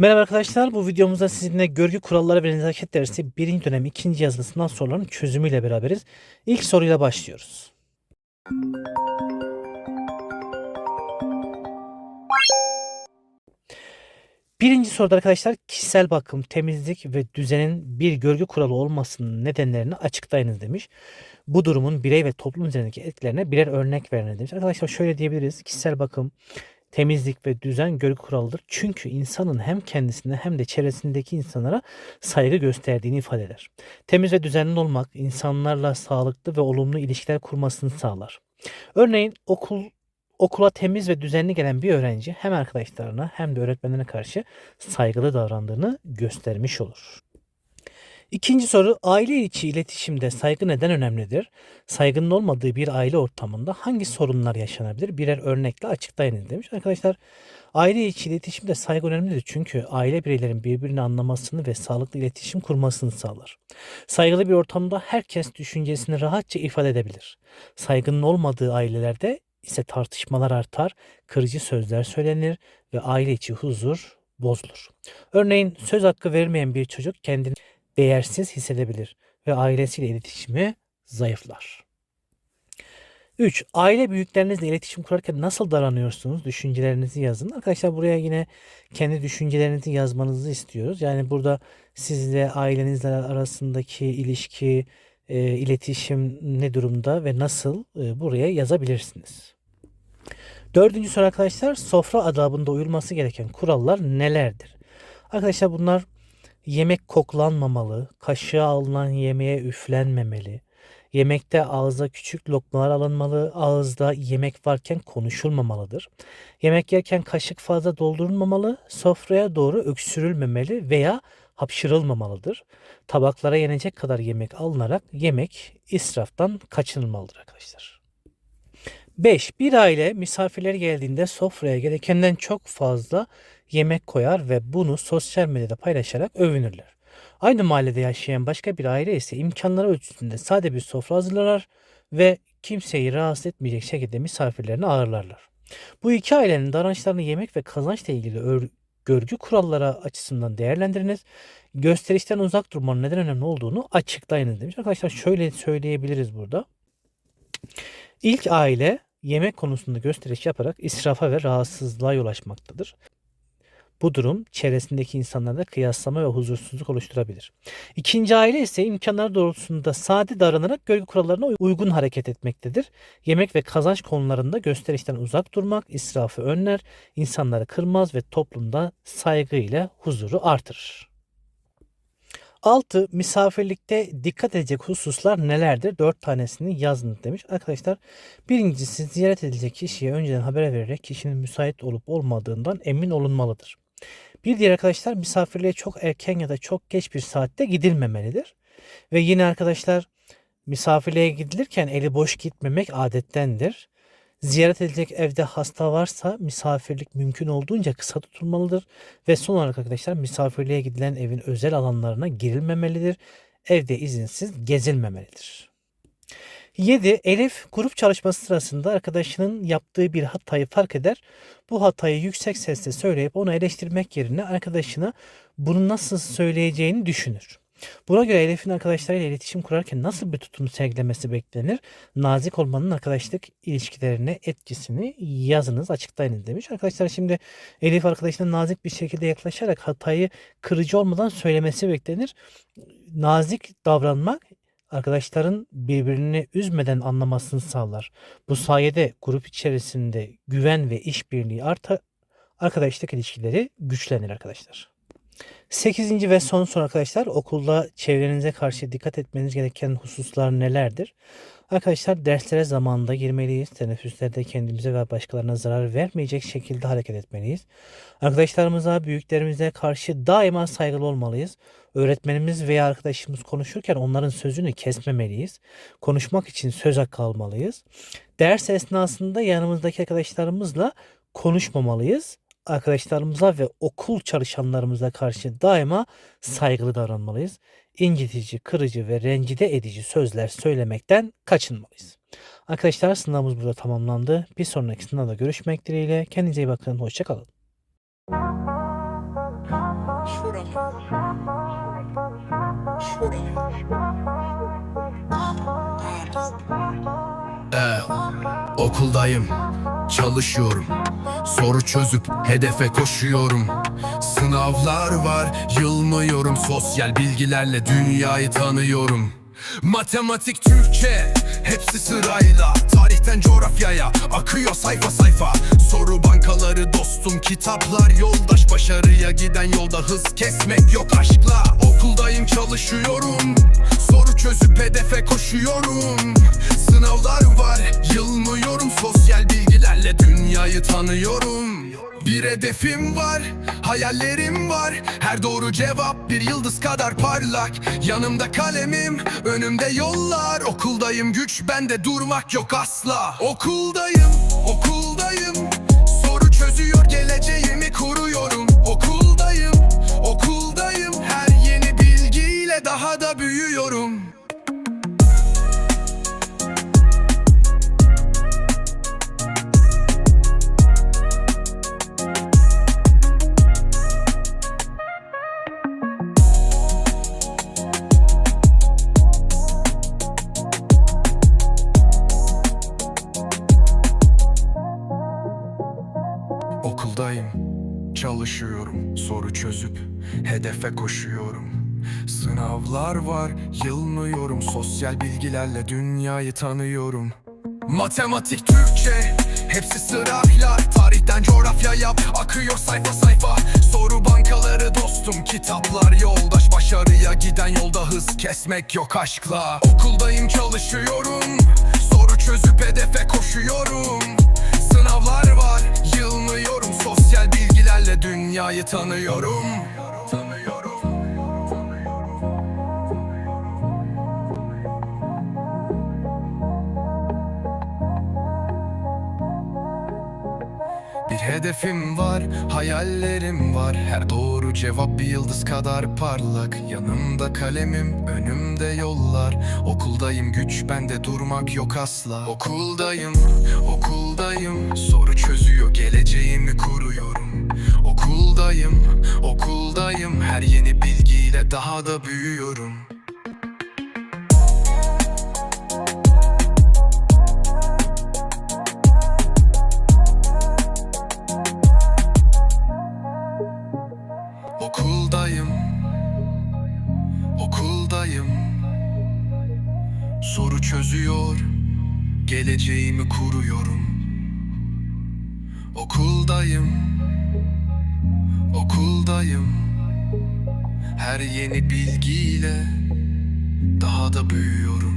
Merhaba arkadaşlar. Bu videomuzda sizinle görgü kuralları ve nezaket dersi 1. dönem 2. yazılısından soruların çözümüyle beraberiz. İlk soruyla başlıyoruz. Birinci soruda arkadaşlar kişisel bakım, temizlik ve düzenin bir görgü kuralı olmasının nedenlerini açıklayınız demiş. Bu durumun birey ve toplum üzerindeki etkilerine birer örnek veriniz demiş. Arkadaşlar şöyle diyebiliriz. Kişisel bakım, temizlik ve düzen görgü kuralıdır. Çünkü insanın hem kendisine hem de çevresindeki insanlara saygı gösterdiğini ifade eder. Temiz ve düzenli olmak insanlarla sağlıklı ve olumlu ilişkiler kurmasını sağlar. Örneğin okul okula temiz ve düzenli gelen bir öğrenci hem arkadaşlarına hem de öğretmenlerine karşı saygılı davrandığını göstermiş olur. İkinci soru aile içi iletişimde saygı neden önemlidir? Saygının olmadığı bir aile ortamında hangi sorunlar yaşanabilir? Birer örnekle açıklayınız demiş. Arkadaşlar aile içi iletişimde saygı önemlidir çünkü aile bireylerin birbirini anlamasını ve sağlıklı iletişim kurmasını sağlar. Saygılı bir ortamda herkes düşüncesini rahatça ifade edebilir. Saygının olmadığı ailelerde ise tartışmalar artar, kırıcı sözler söylenir ve aile içi huzur bozulur. Örneğin söz hakkı vermeyen bir çocuk kendini değersiz hissedebilir ve ailesiyle iletişimi zayıflar. 3. Aile büyüklerinizle iletişim kurarken nasıl davranıyorsunuz? Düşüncelerinizi yazın. Arkadaşlar buraya yine kendi düşüncelerinizi yazmanızı istiyoruz. Yani burada sizle ailenizle arasındaki ilişki, e, iletişim ne durumda ve nasıl e, buraya yazabilirsiniz. Dördüncü soru arkadaşlar sofra adabında uyulması gereken kurallar nelerdir? Arkadaşlar bunlar yemek koklanmamalı, kaşığa alınan yemeğe üflenmemeli, yemekte ağza küçük lokmalar alınmalı, ağızda yemek varken konuşulmamalıdır. Yemek yerken kaşık fazla doldurulmamalı, sofraya doğru öksürülmemeli veya hapşırılmamalıdır. Tabaklara yenecek kadar yemek alınarak yemek israftan kaçınılmalıdır arkadaşlar. 5. Bir aile misafirler geldiğinde sofraya gerekenden çok fazla yemek koyar ve bunu sosyal medyada paylaşarak övünürler. Aynı mahallede yaşayan başka bir aile ise imkanları ölçüsünde sade bir sofra hazırlar ve kimseyi rahatsız etmeyecek şekilde misafirlerini ağırlarlar. Bu iki ailenin davranışlarını yemek ve kazançla ilgili ör- görgü kuralları açısından değerlendiriniz. Gösterişten uzak durmanın neden önemli olduğunu açıklayınız demiş. Arkadaşlar şöyle söyleyebiliriz burada. İlk aile yemek konusunda gösteriş yaparak israfa ve rahatsızlığa yol açmaktadır. Bu durum çevresindeki insanlarda kıyaslama ve huzursuzluk oluşturabilir. İkinci aile ise imkanlar doğrultusunda sade davranarak görgü kurallarına uygun hareket etmektedir. Yemek ve kazanç konularında gösterişten uzak durmak israfı önler, insanları kırmaz ve toplumda saygı ile huzuru artırır. 6. Misafirlikte dikkat edecek hususlar nelerdir? 4 tanesini yazın demiş. Arkadaşlar birincisi ziyaret edilecek kişiye önceden haber vererek kişinin müsait olup olmadığından emin olunmalıdır. Bir diğer arkadaşlar misafirliğe çok erken ya da çok geç bir saatte gidilmemelidir. Ve yine arkadaşlar misafirliğe gidilirken eli boş gitmemek adettendir. Ziyaret edilecek evde hasta varsa misafirlik mümkün olduğunca kısa tutulmalıdır. Ve son olarak arkadaşlar misafirliğe gidilen evin özel alanlarına girilmemelidir. Evde izinsiz gezilmemelidir. 7. Elif grup çalışması sırasında arkadaşının yaptığı bir hatayı fark eder. Bu hatayı yüksek sesle söyleyip onu eleştirmek yerine arkadaşına bunu nasıl söyleyeceğini düşünür. Buna göre Elif'in arkadaşlarıyla iletişim kurarken nasıl bir tutum sergilemesi beklenir? Nazik olmanın arkadaşlık ilişkilerine etkisini yazınız, açıklayınız demiş. Arkadaşlar şimdi Elif arkadaşına nazik bir şekilde yaklaşarak hatayı kırıcı olmadan söylemesi beklenir. Nazik davranmak arkadaşların birbirini üzmeden anlamasını sağlar. Bu sayede grup içerisinde güven ve işbirliği artar. Arkadaşlık ilişkileri güçlenir arkadaşlar. Sekizinci ve son soru arkadaşlar okulda çevrenize karşı dikkat etmeniz gereken hususlar nelerdir? Arkadaşlar derslere zamanında girmeliyiz. Teneffüslerde kendimize ve başkalarına zarar vermeyecek şekilde hareket etmeliyiz. Arkadaşlarımıza, büyüklerimize karşı daima saygılı olmalıyız. Öğretmenimiz veya arkadaşımız konuşurken onların sözünü kesmemeliyiz. Konuşmak için söz hakkı almalıyız. Ders esnasında yanımızdaki arkadaşlarımızla konuşmamalıyız arkadaşlarımıza ve okul çalışanlarımıza karşı daima saygılı davranmalıyız. İncitici, kırıcı ve rencide edici sözler söylemekten kaçınmalıyız. Arkadaşlar sınavımız burada tamamlandı. Bir sonraki sınavda görüşmek dileğiyle. Kendinize iyi bakın. Hoşçakalın. Ee, okuldayım, çalışıyorum. Soru çözüp hedefe koşuyorum. Sınavlar var, yılmıyorum. Sosyal bilgilerle dünyayı tanıyorum. Matematik, Türkçe, hepsi sırayla Tarihten coğrafyaya akıyor sayfa sayfa Soru bankaları dostum, kitaplar yoldaş Başarıya giden yolda hız kesmek yok aşkla Okuldayım çalışıyorum Soru çözüp hedefe koşuyorum Sınavlar var, yılmıyorum Sosyal bilgilerle dünyayı tanıyorum. Bir hedefim var, hayallerim var. Her doğru cevap bir yıldız kadar parlak. Yanımda kalemim, önümde yollar. Okuldayım güç bende durmak yok asla. Okuldayım, okuldayım. Soru çözüyor geleceğimi çalışıyorum, soru çözüp hedefe koşuyorum. Sınavlar var, yılmıyorum, sosyal bilgilerle dünyayı tanıyorum. Matematik, Türkçe, hepsi sırayla Tarihten coğrafyaya akıyor sayfa sayfa. Soru bankaları dostum, kitaplar yoldaş. Başarıya giden yolda hız kesmek yok aşkla. Okuldayım çalışıyorum, soru çözüp hedefe koşuyorum bilgilerle dünyayı Tanıyorum. Bir hedefim var, hayallerim var. Her doğru cevap bir yıldız kadar parlak. Yanımda kalemim, önümde yollar. Okuldayım, güç bende durmak yok asla. Okuldayım, okuldayım. Soru çözüyor, geleceğimi kuruyorum Okuldayım, okuldayım. Her yeni bilgiyle daha da büyüyorum. Okuldayım Okuldayım. Soru çözüyor Geleceğimi kuruyorum. Okuldayım Okuldayım Her yeni bilgiyle Daha da büyüyorum